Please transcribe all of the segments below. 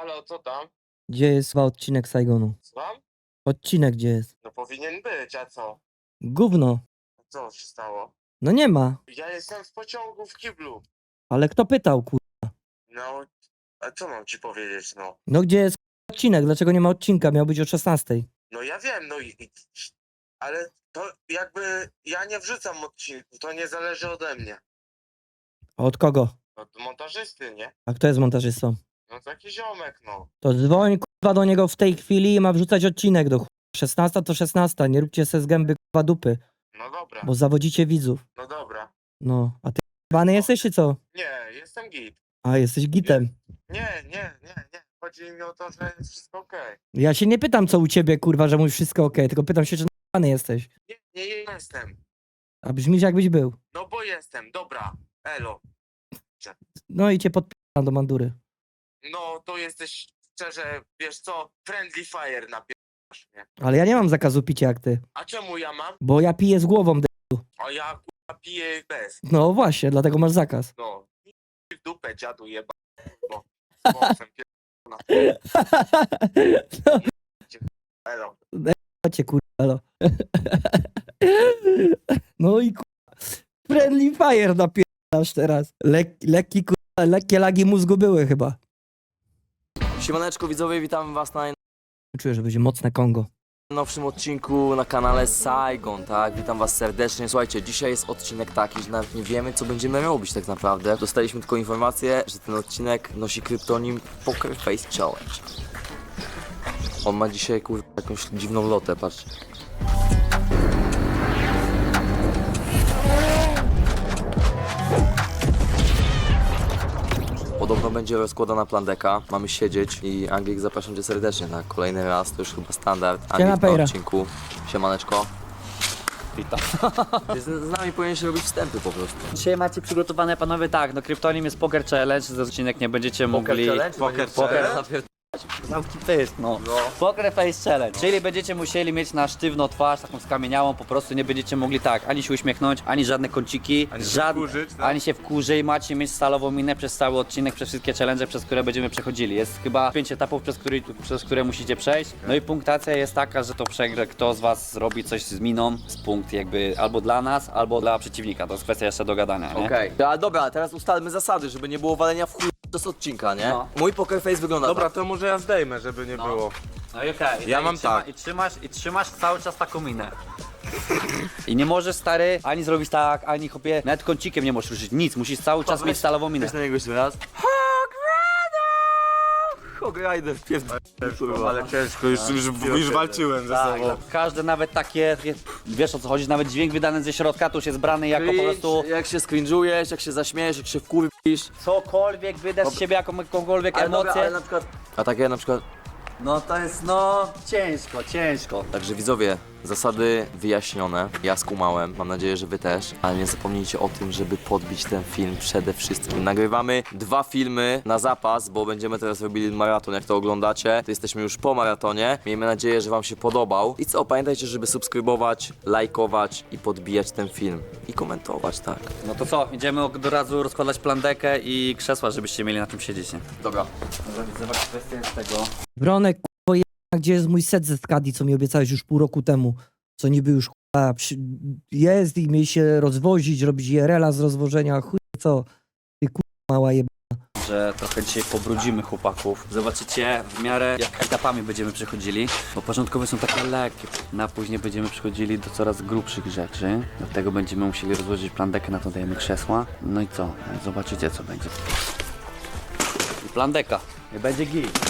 halo, co tam? Gdzie jest chyba odcinek Saigonu? Słucham? Odcinek gdzie jest? No powinien być, a co? Gówno. Co się stało? No nie ma. Ja jestem w pociągu w kiblu. Ale kto pytał, kur... No, a co mam ci powiedzieć, no? No gdzie jest odcinek? Dlaczego nie ma odcinka? Miał być o 16. No ja wiem, no i... i ale to jakby ja nie wrzucam odcinków, to nie zależy ode mnie. A od kogo? Od montażysty, nie? A kto jest montażystą? No taki ziomek, no. To dzwoń kurwa do niego w tej chwili i ma wrzucać odcinek do chuj. 16 to 16, nie róbcie se z gęby kurwa dupy, No dobra, bo zawodzicie widzów. no dobra. No, a ty bany jesteś czy co? Nie, jestem git. A, jesteś gitem. Nie, nie, nie, nie. Chodzi mi o to, że jest wszystko okej. Ja się nie pytam co u ciebie kurwa, że mówisz wszystko okej, tylko pytam się czy bany jesteś. Nie, nie jestem. A brzmisz jakbyś był. No bo jestem, dobra. Elo. No i cię podpieram do mandury. No to jesteś szczerze, wiesz co, friendly fire napierasz mnie. Ale ja nie mam zakazu picia jak ty, A czemu ja mam? bo ja piję z głową. d- A ja kurwa piję bez. No właśnie, dlatego masz zakaz. No. W dupę dziadu jeba. No. Mocem pierdolona. no, Elo. Kurwa. No i kurwa, friendly fire napierasz teraz. Lek, lekki kurwa, lekkie lagi mózgu były chyba. Siemaneczko widzowie, witam was na Czuję, że będzie mocne Kongo. najnowszym odcinku na kanale Saigon, tak? Witam was serdecznie. Słuchajcie, dzisiaj jest odcinek taki, że nawet nie wiemy, co będziemy robić tak naprawdę. Dostaliśmy tylko informację, że ten odcinek nosi kryptonim Poker Face Challenge. On ma dzisiaj kurwa jakąś dziwną lotę, patrz. Podobno będzie rozkładana plandeka, mamy siedzieć i Anglik zapraszam cię serdecznie na kolejny raz, to już chyba standard. Siema, Anglik na Pejra. odcinku. Siemaneczko. Witam. z, z nami powinien się robić wstępy po prostu. Dzisiaj macie przygotowane panowie tak, no Kryptonim jest Poker Challenge, za odcinek nie będziecie mogli... Poker, Poker. Poker. Zamknij pysk, no. Poker Face Challenge, czyli będziecie musieli mieć na sztywno twarz, taką skamieniałą, po prostu nie będziecie mogli tak, ani się uśmiechnąć, ani żadne kąciki, ani się wkurzyć, ani się wkurzyć, macie mieć stalową minę przez cały odcinek, przez wszystkie challenge, przez które będziemy przechodzili. Jest chyba pięć etapów, przez, który, przez które musicie przejść, no i punktacja jest taka, że to przegrze, kto z was zrobi coś z miną, z punkt jakby albo dla nas, albo dla przeciwnika, to jest kwestia jeszcze do gadania, nie? Okej. A dobra, teraz ustalmy zasady, żeby nie było walenia w chuj z odcinka, nie? No. Mój Poker Face wygląda Dobra, tak. to może ja zdejmę, żeby nie było. No i okej. Ja i mam trzyma, tak. I trzymasz, I trzymasz cały czas taką minę. I nie możesz stary ani zrobić tak, ani chopie, nawet kącikiem nie możesz ruszyć, nic, musisz cały czas mieć stalową minę. Weź na niego jeszcze raz. Hog Rider, pierdolę, kurwa. Ale ciężko, już, już, już walczyłem ze Tak, sobą. każde nawet takie, takie, wiesz o co chodzi, nawet dźwięk wydany ze środka to już jest brany jako po prostu Jak się skrinżujesz, jak się zaśmiejesz, jak się wkurwisz. cokolwiek wydasz z siebie, jaką, jakąkolwiek Ale dobra, emocję. ale na przykład... A takie na przykład... No to jest no ciężko, ciężko. Także widzowie, zasady wyjaśnione. Ja skumałem, mam nadzieję, że wy też. Ale nie zapomnijcie o tym, żeby podbić ten film przede wszystkim. Nagrywamy dwa filmy na zapas, bo będziemy teraz robili maraton. Jak to oglądacie, to jesteśmy już po maratonie. Miejmy nadzieję, że wam się podobał. I co, pamiętajcie, żeby subskrybować, lajkować i podbijać ten film. I komentować, tak. No to co, idziemy od razu rozkładać plandekę i krzesła, żebyście mieli na tym siedzieć, nie? Dobra. Zobacz, kwestia jest tego. Bronek, gdzie jest mój set ze Skadi, co mi obiecałeś już pół roku temu? Co niby już kurwa, przy... jest i mieli się rozwozić, robić IRL-a z rozwożenia, chuj co? Ty kurwa mała jeba. że trochę dzisiaj pobrudzimy chłopaków. Zobaczycie w miarę jak etapami będziemy przechodzili, bo początkowe są takie lekkie, no a później będziemy przechodzili do coraz grubszych rzeczy. Dlatego będziemy musieli rozłożyć plandekę, na to dajemy krzesła. No i co? Zobaczycie co będzie. I plandeka. Nie będzie git.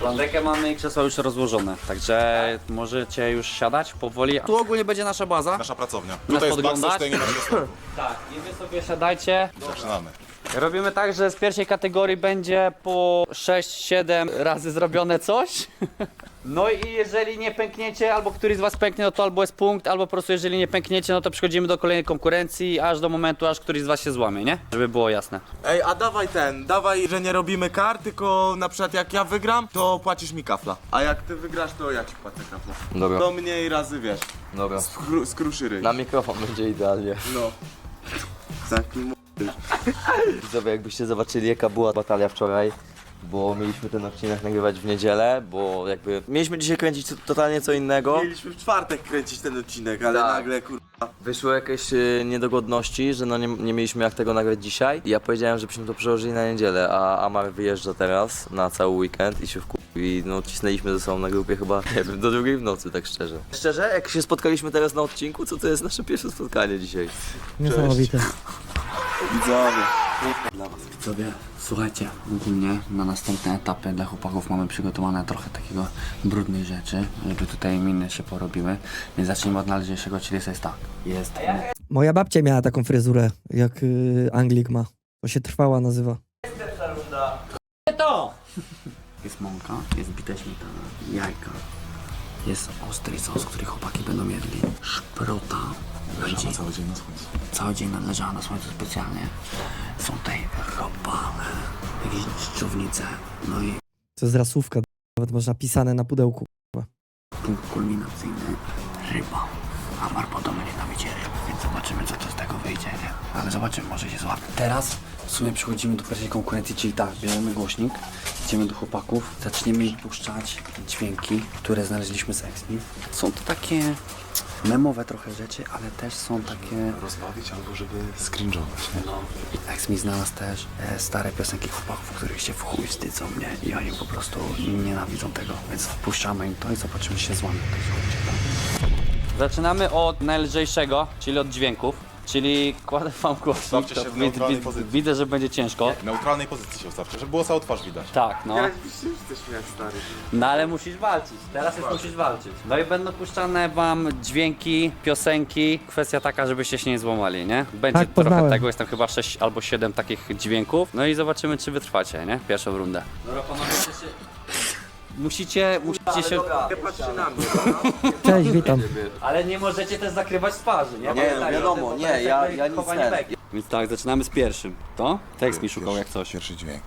Plandekę mamy i krzesła już rozłożone, także możecie już siadać powoli. Tu ogólnie będzie nasza baza. Nasza pracownia. Tutaj jest podglądać? backstage, tutaj nie ma krzesła. Tak, i wy sobie siadajcie. Zaczynamy. Robimy tak, że z pierwszej kategorii będzie po 6-7 razy zrobione coś. No i jeżeli nie pękniecie, albo któryś z was pęknie, no to albo jest punkt, albo po prostu jeżeli nie pękniecie, no to przechodzimy do kolejnej konkurencji, aż do momentu, aż któryś z was się złamie, nie? Żeby było jasne. Ej, a dawaj ten, dawaj, że nie robimy kar, tylko na przykład jak ja wygram, to płacisz mi kafla. A jak ty wygrasz, to ja ci płacę kafla. Dobra. To mniej razy wiesz, Dobra. skru, skruszy ryj. Na mikrofon będzie idealnie. No. Taki Widzowie, jakbyście zobaczyli jaka była batalia wczoraj, bo mieliśmy ten odcinek nagrywać w niedzielę, bo jakby mieliśmy dzisiaj kręcić to- totalnie co innego. Mieliśmy w czwartek kręcić ten odcinek, ale Tak. nagle kurwa. Wyszły jakieś y, niedogodności, że no nie, nie mieliśmy jak tego nagrać dzisiaj. Ja powiedziałem, żebyśmy to przełożyli na niedzielę, a Amar wyjeżdża teraz na cały weekend i się wkupił. I no cisnęliśmy ze sobą na grupie chyba, nie wiem, do drugiej w nocy, tak szczerze. Szczerze, jak się spotkaliśmy teraz na odcinku, co to jest nasze pierwsze spotkanie dzisiaj. Niesamowite. Widzowie. Widzowie, słuchajcie, ogólnie na następne etapy dla chłopaków mamy przygotowane trochę takiego brudnych rzeczy, żeby tutaj miny się porobiły. Więc zacznijmy od należniejszego, czyli jest tak. Jest Moja babcia miała taką fryzurę, jak y, Anglik ma. To się trwała nazywa. to! Jest mąka, jest bita śmietana, jajka, jest ostry sos, który chłopaki będą jedli, szprota, będzie cały dzień na słońcu. Cały dzień leżała na słońcu specjalnie. Są tutaj robale, jakieś dżdżownice, no i To jest rasówka, nawet można pisane na pudełku. punkt kulminacyjny, ryba. Amar podobno nienawidzi ryb, więc zobaczymy co to tego wyjdzie, nie? Ale zobaczymy, może się złapie. Teraz w sumie przechodzimy do pierwszej konkurencji, czyli tak, bierzemy głośnik, idziemy do chłopaków, zaczniemy puszczać dźwięki, które znaleźliśmy z Exmi. Są to takie memowe trochę rzeczy, ale też są takie... rozbawić albo żeby skringować, nie? No, znalazł też e, stare piosenki chłopaków, których się w chuj wstydzą, nie? I oni po prostu nienawidzą tego, więc puszczamy im to i zobaczymy, czy się złamie. Zaczynamy od najlżejszego, czyli od dźwięków. Czyli kładę wam głośnik. Ustawcie się w neutralnej wi- pozycji. Widzę, że będzie ciężko. W neutralnej pozycji się ustawcie, żeby było całą twarz widać. Tak, no. Jesteśmy jak stary. No ale musisz walczyć. Teraz już musisz walczyć. No i będą puszczane wam dźwięki, piosenki. Kwestia taka, żebyście się nie złamali, nie? Będzie Tak, trochę poznałem. tego, jest tam chyba 6 albo 7 takich dźwięków. No i zobaczymy, czy wytrwacie, nie? Pierwszą rundę. Dobra, panowie, się... Musicie, musicie się... Nie patrzcie na mnie. Cześć, witam. Ale nie możecie też zakrywać twarzy, nie? Nie, Pamiętajcie, wiadomo, to nie, jest ja- jakby ja nic chowanie beki. Więc tak, zaczynamy z pierwszym. To? Tekst mi szukał jak coś. Pierwszy dźwięk.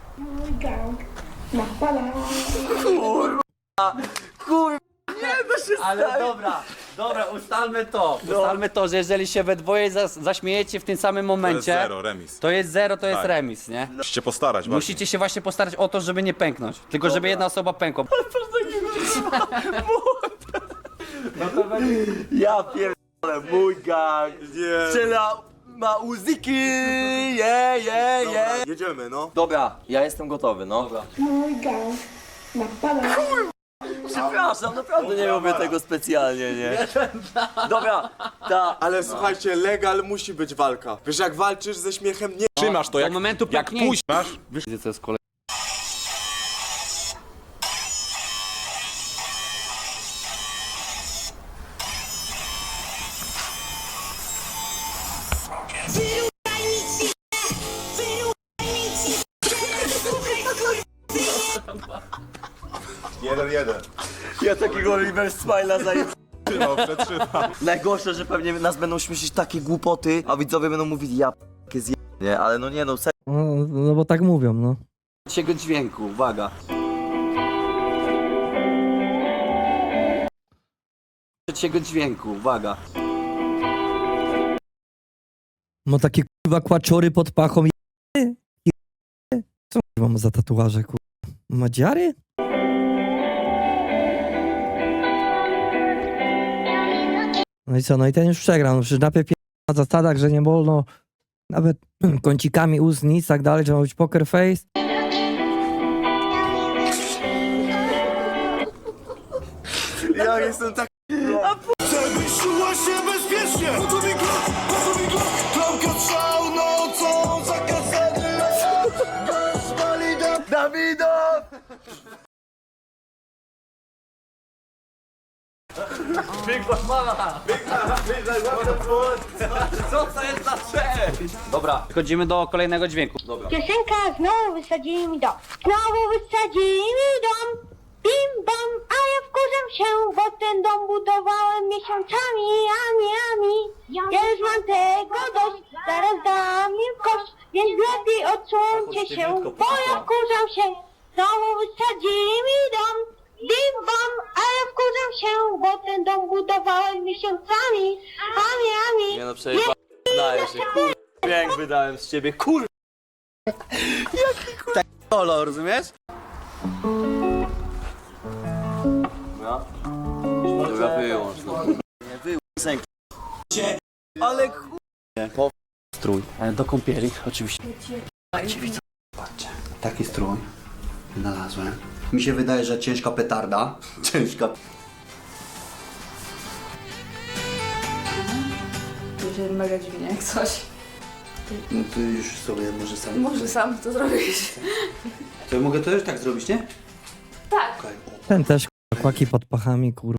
Ale dobra, dobra, ustalmy to. Ustalmy to, że jeżeli się we dwoje zas- zaśmiejecie w tym samym To jest momencie, zero, remis. to jest zero, to jest Tak. remis, nie? Musicie postarać bardziej. Musicie się właśnie postarać o to, żeby nie pęknąć. Tylko żeby jedna osoba pękła. Ja pierdolę, mój gang! Nie. Strzela ma uzyki! Je, je, je! Jedziemy, no. Dobra, ja jestem gotowy, no. Mój gang napada. Przepraszam, naprawdę nie robię tego specjalnie, nie? Dobra, ta. Ale słuchajcie, legal musi być walka. Wiesz, jak walczysz ze śmiechem, nie Trzymasz to jak, momentu jak pęknięcia. puścisz. Wiecie co jest kolej? Reverse smile'a. Trzymał, przetrzymał. Najgorsze, że pewnie nas będą śmieszyć takie głupoty, a widzowie będą mówić ja p***kie zje... Nie, ale no nie no, serio. No, no bo tak mówią, no. Trzeciego dźwięku, uwaga. Trzeciego dźwięku, uwaga. No takie kurwa kłaczory pod pachą. Je- je- Co kurwa ma za tatuaże, kurwa? Ma No i co, no i ten już przegrał. No przecież napie na zasadach, że nie wolno nawet kącikami ust, nic, tak dalej, że ma być poker face. Ja jestem tak... Żebyś czuła się bezpiecznie! Co to jest za Dobra, przechodzimy do kolejnego dźwięku. Dobra. Piosenka znowu wysadzili mi dom. Znowu wysadzili mi dom. Bim bam, a ja wkurzam się, bo ten dom budowałem miesiącami, ami, ami. Ja już mam tego dość, zaraz dam im kość, więc lepiej odsuńcie się, bo ja wkurzam się. Znowu wysadzili mi dom. Bim bam, a ja wkurzam się, bo ten dom budowałem miesiącami, ami, ami. Nie no, przecież znaję się, kur... Dźwięk wydałem z ciebie, kur... Kolor, rozumiesz? No. Dobra, wyłącz. No. Strój. E, Do kąpieli, oczywiście. Patrzcie, widzę. Patrzcie. Taki strój znalazłem. Mi się wydaje, że ciężka petarda. Ciężka. Się mega dziwnie jak coś. No to już sobie może sam. Może sam to zrobić. To ja mogę to już tak zrobić, nie? Tak. Okej. Ten też kurwa, kłaki pod pachami, kurwa.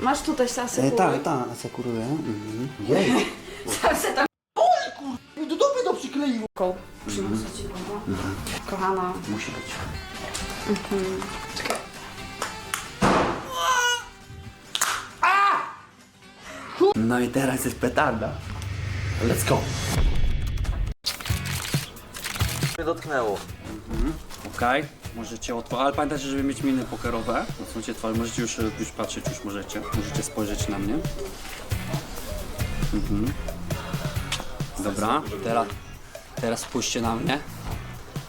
Masz tutaj sasy E, tak, tak, asekuruję. Mhm. Jej. Sasy tam. Przyniosę ci wodę. Kochana. Musi być. No i teraz jest petarda. Let's go. Mnie dotknęło. Okej, możecie otworzyć, ale pamiętajcie, żeby mieć miny pokerowe. Odsuńcie twarz, możecie już, już patrzeć, już możecie. Możecie spojrzeć na mnie. Mhm. Dobra, teraz, teraz spójrzcie na mnie.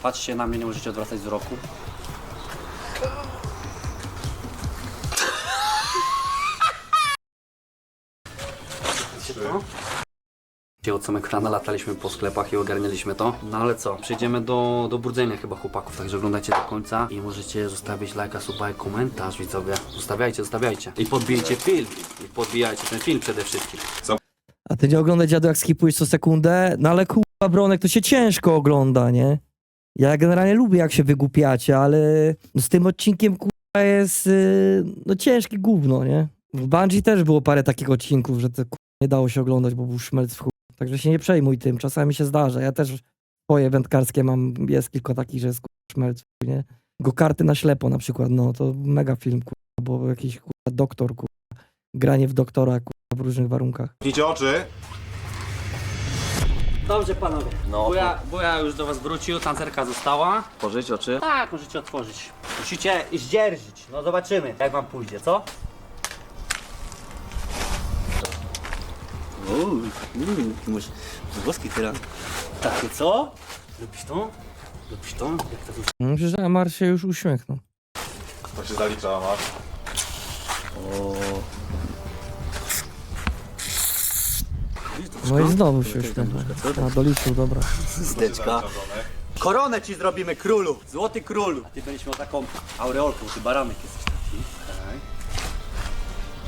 Patrzcie na mnie, nie możecie odwracać wzroku. Dzisiaj od samego rana lataliśmy po sklepach i ogarnialiśmy to. No ale co, przejdziemy do, do brudzenia chyba chłopaków, także oglądajcie do końca i możecie zostawić lajka, suba i komentarz widzowie. Zostawiajcie, zostawiajcie. I podbijcie film. I podbijajcie ten film przede wszystkim. A ty nie oglądaj dziadu jak skipujesz co sekundę? No ale kurwa Bronek, to się ciężko ogląda, nie? Ja generalnie lubię jak się wygłupiacie, ale z tym odcinkiem kurwa jest yy, no ciężkie gówno, nie? W Bungie też było parę takich odcinków, że to kurwa nie dało się oglądać, bo był szmelc w chuj. Także się nie przejmuj tym, czasami się zdarza. Ja też swoje wędkarskie mam, jest kilka takich, że jest kurwa szmelc w chuj, nie? Go karty na ślepo na przykład, no to mega film, kurwa, bo jakiś kurwa doktor, kurwa, granie w doktora, kurwa, w różnych warunkach. Zamknijcie oczy. Dobrze panowie, No. Buja, buja już do was wrócił, tancerka została. Pożyć oczy. Tak, możecie otworzyć. Musicie zdzierżyć, no zobaczymy jak wam pójdzie, co? Uuu, masz włoski teraz. Takie co? Lubisz to? Lubisz to? Jak to tu Myślę, że Amar się już uśmiechnął. To się zalicza, masz. No i znowu się uśmiechnął. A, doliczył, dobra. Zdeczka. Koronę ci zrobimy królu, złoty królu. A ty będziesz miał taką aureolkę, bo ty baranek jesteś taki. Tak.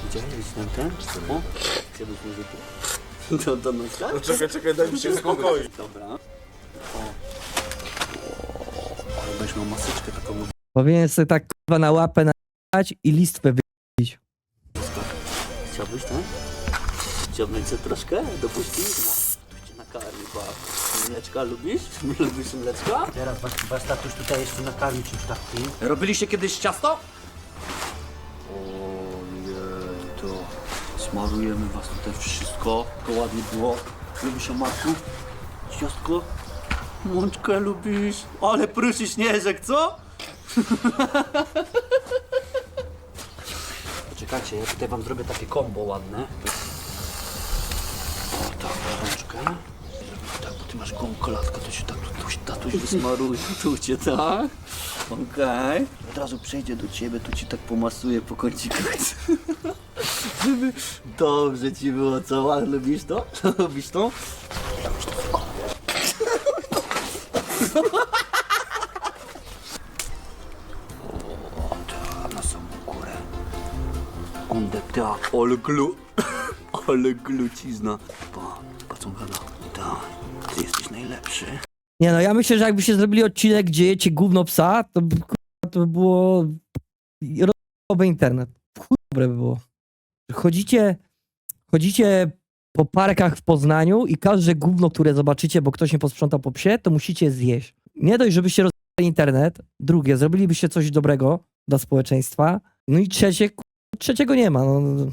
Widziałeś tam ten? O, chciałbyś muzykę? Do, do nosa? Czekaj, czekaj, daj mi się uspokoić. Dobra. O. O, ale będziesz miał maseczkę taką Powinien sobie tak kurwa na łapę nagrać i listwę wy... Chciałbyś, tak? Sobie troszkę dopuścić? No, tu cię nakarmi, patrz. Mleczka lubisz? Lubisz mleczka? Teraz was, was tatuś tutaj jeszcze nakarmi czymś takim. Robiliście kiedyś ciasto? O nie, to smarujemy was tutaj wszystko. To ładnie było. Lubisz omarku? Ciastko? Mączkę lubisz? Ale pruszy śnieżek, co? Poczekajcie, ja tutaj wam zrobię takie kombo ładne. O, tak, bo ty masz gołą kolatkę, to się tak tu, tu, tatuś wysmaruje, tu tak? Okej. Od razu przejdzie do ciebie, tu ci tak pomasuje po kącikach. Żeby dobrze ci było, co? A, Lubisz to? Lubisz to? O, tak, na samą górę. On tak, ale glu, glucizna. Pa, Tak, ty jesteś najlepszy. Nie no, ja myślę, że jakbyście zrobili odcinek, gdzie jecie gówno psa, to by, to by było... Rozmowy internet. Dobre by było. Chodzicie, chodzicie po parkach w Poznaniu i każde gówno, które zobaczycie, bo ktoś nie posprzątał po psie, to musicie zjeść. Nie dość, żebyście rozwijali internet, drugie, zrobilibyście coś dobrego dla społeczeństwa, no i trzecie, trzeciego nie ma. No.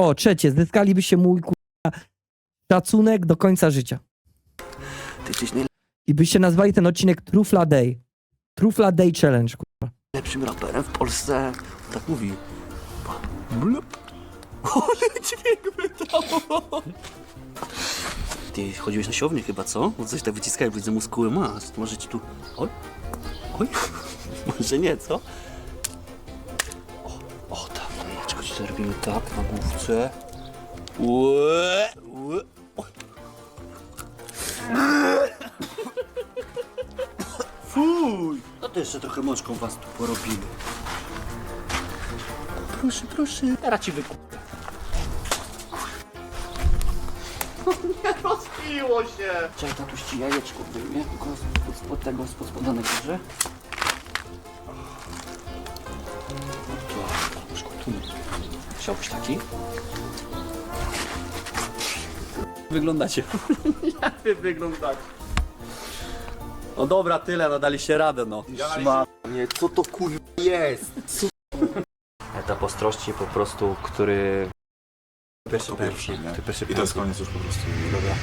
O, trzecie, zyskalibyście mój kurwa, szacunek do końca życia. Ty jesteś najlepszym I byście nazwali ten odcinek Trufla Day. Trufla Day Challenge, kurwa. raperem w Polsce. Tak mówi. Blup. Ale dźwięk wydało. Ty chodziłeś na siłownię chyba, co? Bo coś tak wyciskałeś, widzę muskuły masz. Może ci tu... Oj, oj. Może nie, co? O, o tak, jajeczko ci zrobimy tak na główce. Łe, łe. Fuj! No to jeszcze trochę mączką was tu porobimy. Proszę, proszę. Teraz ci wykupię. Rozpiło się! Czekaj, tatuś ci jajeczko wyjmie, tylko spod, spod tego, spod spodanej korzy. Tu. Chciałbyś taki? Wyglądacie. Jak wy wyglądacie? No dobra, tyle, no daliście radę, no. Nie, co to kurwa jest? Etap ostrości po prostu, który... Pierwszy, pierwszy, nie? Ty pierwszy I to jest koniec już po prostu. Dobra.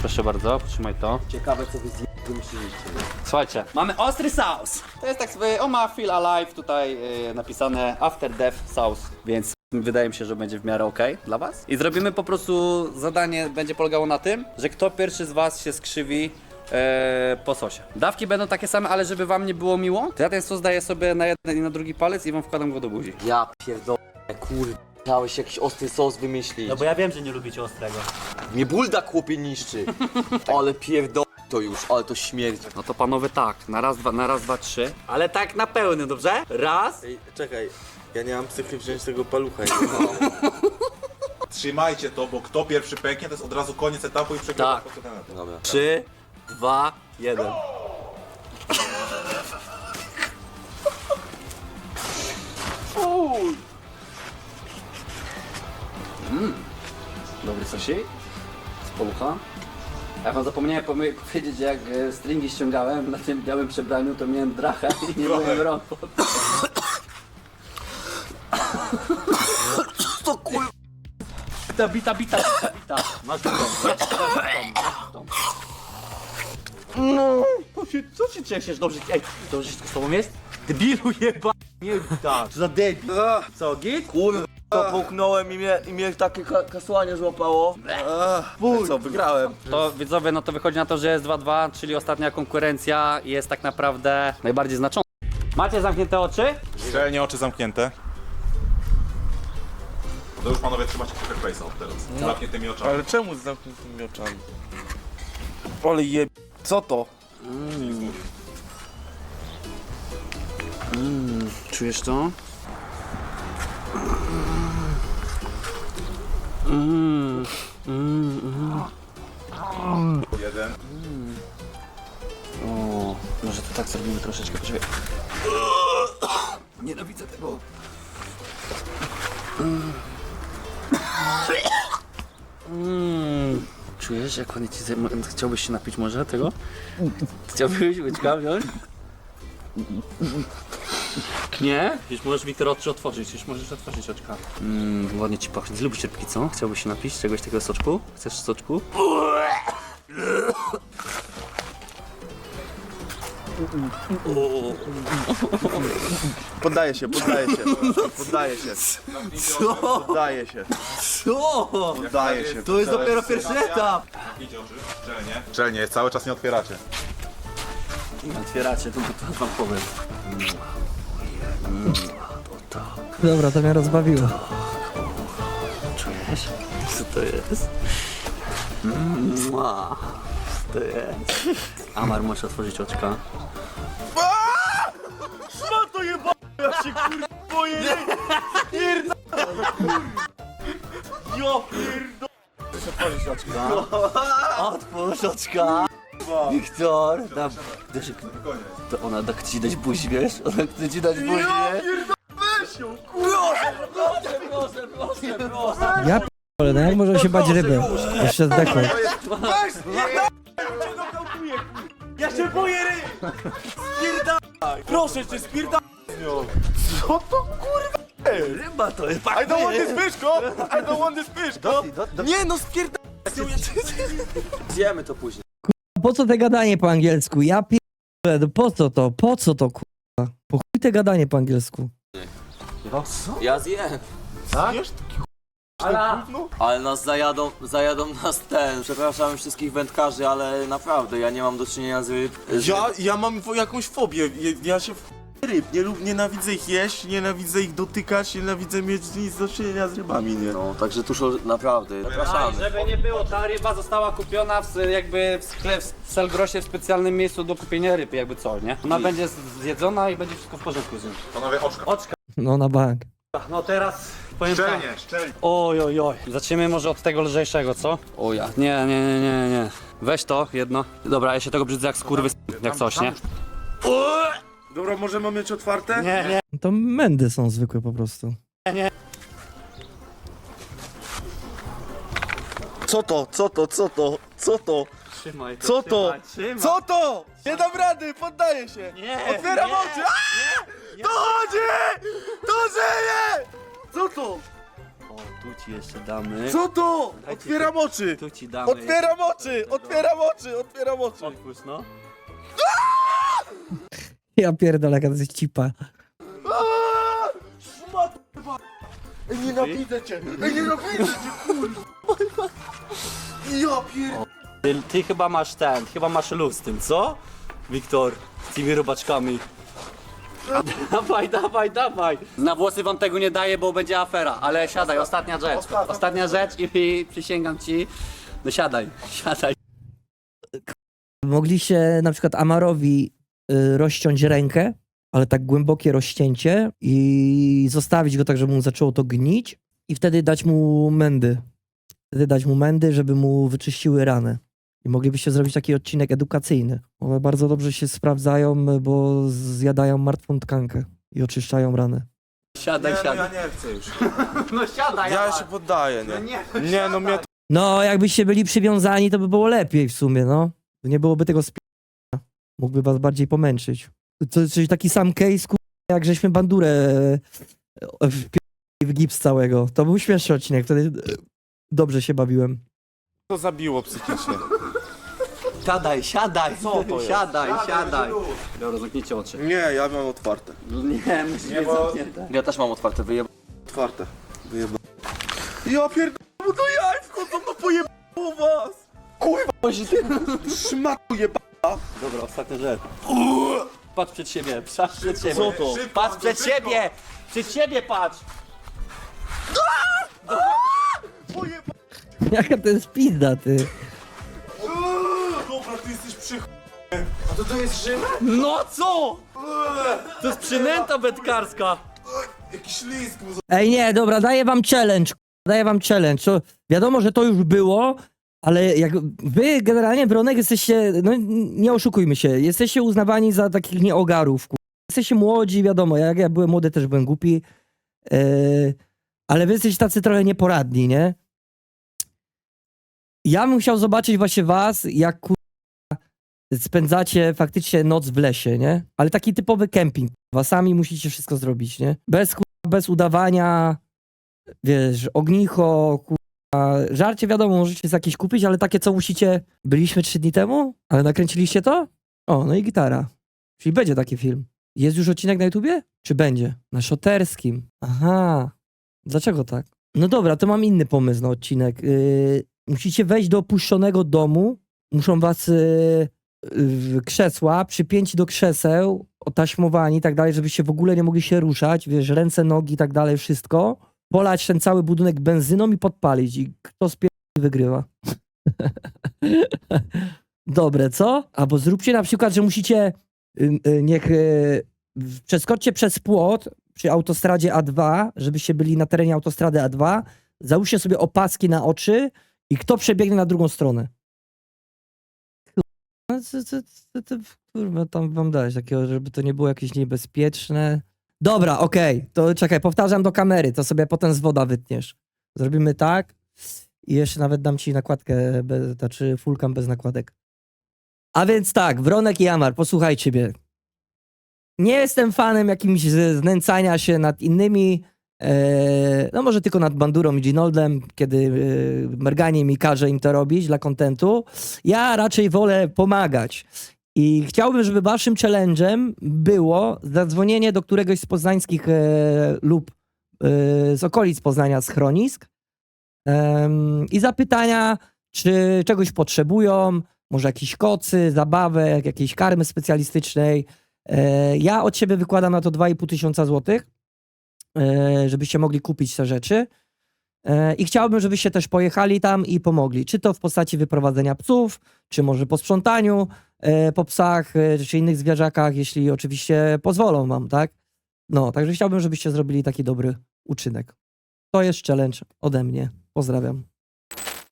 Proszę bardzo, trzymaj to. Ciekawe co wy z wymyśliliście. Słuchajcie, mamy ostry saus. To jest tak sobie, on ma feel alive tutaj yy, napisane after death sauce, więc wydaje mi się, że będzie w miarę ok dla was. I zrobimy po prostu zadanie, będzie polegało na tym, że kto pierwszy z was się skrzywi e, po sosie. Dawki będą takie same, ale żeby wam nie było miło, to ja ten sos daję sobie na jeden i na drugi palec i wam wkładam go do buzi. Ja pierdolę, kurwa. Chciałeś jakiś ostry sos wymyślić. No bo ja wiem, że nie lubicie ostrego. Mnie bulda chłopie niszczy. Ale pierdolę to już, ale to śmierdzi. No to panowie tak, na raz, dwa, na raz, dwa, trzy. Ale tak na pełny, dobrze? Raz. Ej, czekaj, ja nie mam psychy wziąć tego palucha. Trzymajcie to, bo kto pierwszy pęknie, to jest od razu koniec etapu i przegrywa Tak. Dobra. Trzy, dwa, jeden. Mm. Dobry sosik z polucha. Ja wam zapomniałem pomy- powiedzieć, jak e, stringi ściągałem na tym białym przebraniu, to miałem drachę i nie byłem rąk. Bita, bita, bita, bita. Masz tą, masz tą. No, co się, co się trzęsiesz? Dobrze, ej, dobrze wszystko z tobą jest? Debilu jeba, nie tak. Co za debil. Co, git? Kurwa, to połknąłem i mnie, i mnie takie ka kasłanie złapało. Co, wygrałem. To widzowie, no to wychodzi na to, że jest 2-2, czyli ostatnia konkurencja jest tak naprawdę najbardziej znacząca. Macie zamknięte oczy? Szczelnie oczy zamknięte. To już panowie trzymacie poker face'a od teraz. Z zamkniętymi oczami. Ale czemu z zamkniętymi oczami? Ale je... Co to? Czujesz to? Mm, mm, mm. Jeden. O, może to tak zrobimy troszeczkę, poczekaj. Nienawidzę tego. Mm. Czujesz, jak oni ci. Chciałbyś się napić może tego? Chciałbyś łyczka wziąć? Nie? Już możesz Wiktor oczy otworzyć, już możesz otworzyć oczka. Mm, ładnie ci pachnie. Lubisz rybki, co? Chciałbyś się napić czegoś takiego soczku? Chcesz soczku? Poddaję się, poddaję się. Poddaję się. Poddaję się. Co? Poddaję się. To jest dopiero pierwszy etap! Szczelnie, cały czas nie otwieracie. Otwieracie, to, to wam powiem. Dobra, to mnie rozbawiło. Czujesz? Co to jest? Mua. Co to jest? Amar, możesz otworzyć oczka. Otworzyć oczka. Otwórz oczka! Wiktor! Dasz, to ona da chce ci dać buzi, wiesz? Ona chce ci dać buzi, wiesz? Ja p***le, no jak można się bać ryby? Jeszcze zdechłem. Ja się boję ry! Spierdaj! Proszę cię, spierdaj! Co to kurwa? Ryba to jest! I don't want this fish, go! I don't want this fish, go! Nie no, spierdaj! Zjemy to później. Po co te gadanie po angielsku? Ja p***le, no po co to? Po co to kurwa? Po chuj te gadanie po angielsku? Ja zjem. Wiesz, taki Ala! gówno? Ale nas zajadą, zajadą nas ten. Przepraszam wszystkich wędkarzy, ale naprawdę ja nie mam do czynienia z ryb. Z Ja, ja mam fo- jakąś fobię, ja, ja się w- ryb. Nie lub nienawidzę ich jeść, nienawidzę ich dotykać, nienawidzę mieć nic do czynienia z rybami, nie? No, także tuż naprawdę, zapraszamy. Żeby nie było, ta ryba została kupiona w, jakby w sklep w Selgrosie w specjalnym miejscu do kupienia ryb, jakby co, nie? Ona będzie zjedzona i będzie wszystko w porządku z nią. Panowie, oczka. Oczka. No na bank. No teraz powiem tak. Szczelnie, szczelnie. Oj, oj, oj. Zaczniemy może od tego lżejszego, co? O ja. Nie, nie, nie, nie, nie. Weź to, jedno. Dobra, ja się tego brzydzę jak skurwy, jak coś, nie? Dobra, możemy mieć otwarte? Nie, nie. To mędy są zwykłe po prostu. Co to? Co to? Co to? Co to? Trzymaj Co to? trzymaj, trzymaj. Co to? Nie dam rady, poddaję się! Nie, Otwieram nie, oczy! A! To chodzi! To żyje! Co to? O, tu ci jeszcze damy. Co to? Dajcie Otwieram oczy! Tu ci damy. Otwieram oczy! Otwieram oczy! Otwieram oczy! Otwórz, no. Ja pierdolę, jaka to jest cipa. Aaa! Szmat, kurwa! Ej, nienawidzę cię! Ej, nienawidzę cię, kurwa! Ja pier... Ty, ty chyba masz ten, chyba masz luz z tym, co? Wiktor, z tymi robaczkami. Dawaj, dawaj, dawaj. Na włosy wam tego nie daję, bo będzie afera, ale siadaj, ostatnia rzecz. Ostatnia rzecz i, i przysięgam ci. No siadaj, siadaj. Mogliście na przykład Amarowi y, rozciąć rękę, ale tak głębokie rozcięcie i zostawić go tak, żeby mu zaczęło to gnić i wtedy dać mu mędy. Wtedy dać mu mędy, żeby mu wyczyściły ranę. I moglibyście zrobić taki odcinek edukacyjny. One bardzo dobrze się sprawdzają, bo zjadają martwą tkankę i oczyszczają ranę. Siadaj, Nie, no ja siadaj. nie chcę już. No siadaj, Ja się poddaję, nie? nie, Nie, no mnie to... No, jakbyście byli przywiązani, to by było lepiej w sumie, no. Nie byłoby tego sp... Mógłby was bardziej pomęczyć. To czyli taki sam case, ku... jak żeśmy bandurę e, wpi- w gips całego. To był śmieszny odcinek, wtedy e, dobrze się bawiłem. to zabiło psychicznie. Siadaj, siadaj, Co to jest? siadaj, siadaj. Dobra, zamknijcie oczy. Nie, ja mam otwarte. Nie, musi być bo- zamknięte. Ja też mam otwarte, wyjeb... Otwarte. Wyjeba. Ja pierdolę, bo to jaj wchodzą, no pojebało was! Szmatu jeba... Dobra, ostatnia rzecz. Patrz przed siebie, patrz przed siebie. Co to? Patrz przed siebie! Przed siebie patrz! Jaka to jest pizda, ty. Przy... A to to jest Rzym? No co? To jest przynęta wędkarska. Jakiś list mu Ej, nie, dobra, daję wam challenge. Daję wam challenge. To, wiadomo, że to już było, ale jak wy generalnie, Bronek, jesteście, no nie oszukujmy się, jesteście uznawani za takich nieogarów. ku- Jesteście młodzi, wiadomo, jak ja byłem młody, też byłem głupi, yy, ale wy jesteście tacy trochę nieporadni, nie? Ja bym chciał zobaczyć właśnie was, jak spędzacie faktycznie noc w lesie, nie? Ale taki typowy kemping. Was sami musicie wszystko zrobić, nie? Bez, ku- bez udawania, wiesz, ognicho, kurwa, żarcie wiadomo, możecie jakieś kupić, ale takie, co musicie... Byliśmy trzy dni temu, ale nakręciliście to? O, no i gitara. Czyli będzie taki film. Jest już odcinek na YouTubie? Czy będzie? Na Szoterskim. Aha. Dlaczego tak? No dobra, to mam inny pomysł na odcinek. Yy, musicie wejść do opuszczonego domu, muszą was yy, krzesła, przypięci do krzeseł, otaśmowani i tak dalej, żebyście w ogóle nie mogli się ruszać, wiesz, ręce, nogi i tak dalej, wszystko. Polać ten cały budynek benzyną i podpalić. I kto spie... wygrywa. Dobre, co? Albo zróbcie na przykład, że musicie, y, y, niech y, przeskoczcie przez płot przy autostradzie A2, żebyście byli na terenie autostrady A2, załóżcie sobie opaski na oczy i kto przebiegnie na drugą stronę. No, co, co, co, co, kurwa, tam wam dać takiego, żeby to nie było jakieś niebezpieczne. Dobra, okej, to czekaj, powtarzam do kamery, to sobie potem z woda wytniesz. Zrobimy tak i jeszcze nawet dam ci nakładkę, bez, znaczy fulkam bez nakładek. A więc tak, Wronek i Amar, posłuchajcie mnie. Nie jestem fanem jakimś znęcania się nad innymi, no może tylko nad Bandurą i Ginoldem, kiedy e, Merganie mi każe im to robić dla kontentu. Ja raczej wolę pomagać. I chciałbym, żeby waszym challenge'em było zadzwonienie do któregoś z poznańskich e, lub e, z okolic Poznania schronisk i zapytania, czy czegoś potrzebują, może jakieś kocy, zabawek, jakiejś karmy specjalistycznej, E, ja od siebie wykładam na to 2,5 tysiąca złotych, e, żebyście mogli kupić te rzeczy. E, I chciałbym, żebyście też pojechali tam i pomogli. Czy to w postaci wyprowadzenia psów, czy może po sprzątaniu e, po psach, e, czy innych zwierzakach, jeśli oczywiście pozwolą wam, tak? No, także chciałbym, żebyście zrobili taki dobry uczynek. To jest challenge ode mnie. Pozdrawiam.